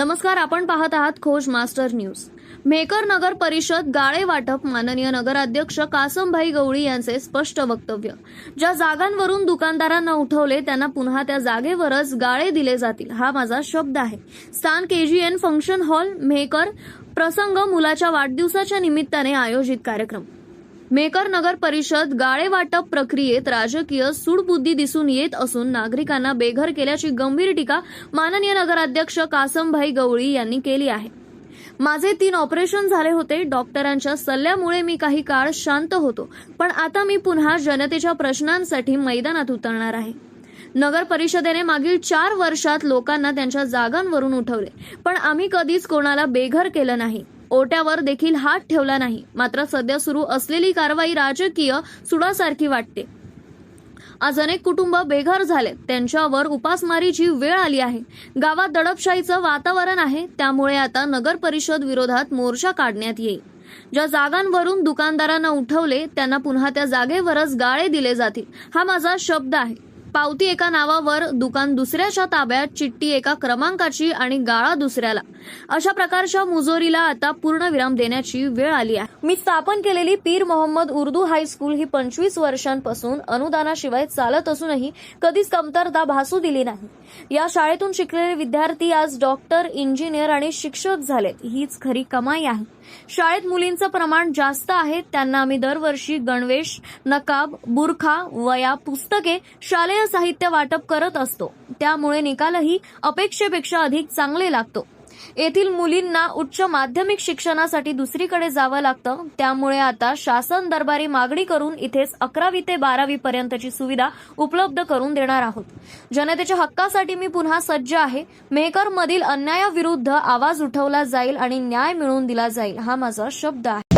नमस्कार आपण पाहत आहात खोज मास्टर न्यूज. मेकर नगर परिषद गाळे वाटप माननीय नगराध्यक्ष कासमभाई गवळी यांचे स्पष्ट वक्तव्य. ज्या जागांवरून दुकानदारांना उठवले त्यांना पुन्हा त्या जागेवरच गाळे दिले जातील हा माझा शब्द आहे. स्थान केजीएन फंक्शन हॉल मेकर प्रसंग मुलाच्या वाढदिवसाच्या निमित्ताने आयोजित कार्यक्रम. मेकर नगर परिषद गाळे वाटप प्रक्रियेत राजकीय सूडबुद्धी दिसून येत असून नागरिकांना बेघर केल्याची गंभीर टीका माननीय नगराध्यक्ष कासमभाई गवळी यांनी केली आहे. माझे तीन ऑपरेशन झाले होते. डॉक्टरांच्या सल्ल्यामुळे मी काही काळ शांत होतो. पण आता मी पुन्हा जनतेच्या प्रश्नांसाठी मैदानात उतरणार आहे. नगर परिषदेने मागील चार वर्षात लोकांना त्यांच्या जागांवरून उठवले. पण आम्ही कधीच कोणाला बेघर केलं नाही. ओट्यावर देखील हात ठेवला नाही. मात्र सध्या सुरू असलेली कारवाई राजकीय सुडासारखी वाटते. आज अनेक कुटुंब बेघर झाले. त्यांच्यावर उपासमारीची वेळ आली आहे. गावात दडपशाहीचं वातावरण आहे. त्यामुळे आता नगर परिषद विरोधात मोर्चा काढण्यात येईल. ज्या जागांवरून दुकानदारांना उठवले त्यांना पुन्हा त्या जागेवरच गाळे दिले जातील. हा माझा शब्द आहे. पावती एका नावावर दुकान दुसऱ्याच्या ताब्यात चिठ्ठी एका क्रमांकाची आणि गाळा दुसऱ्याला. अशा प्रकारच्या मुजोरीला आता पूर्णविराम देण्याची वेळ आली आहे. मी स्थापन केलेली पीर मोहम्मद उर्दू हायस्कूल ही पंचवीस वर्षांपासून अनुदानाशिवाय चालत असूनही कधीच कमतरता भासू दिली नाही. या शाळेतून शिकलेले विद्यार्थी आज डॉक्टर इंजिनियर आणि शिक्षक झालेत. हीच खरी कमाई आहे. शाळेत मुलींचं प्रमाण जास्त आहे त्यांना आम्ही दरवर्षी गणवेश नकाब बुरखा वया पुस्तके शालेय साहित्य वाटप करत असतो. त्यामुळे निकालही अपेक्षेपेक्षा अधिक चांगले लागतो. येथील मुलींना उच्च माध्यमिक शिक्षणासाठी दुसरीकडे जावं लागतं. त्यामुळे आता शासन दरबारी मागणी करून इथेच अकरावी ते बारावी पर्यंतची सुविधा उपलब्ध करून देणार आहोत. जनतेच्या हक्कासाठी मी पुन्हा सज्ज आहे. मेहकर मधील अन्यायाविरुद्ध आवाज उठवला जाईल आणि न्याय मिळवून दिला जाईल. हा माझा शब्द आहे.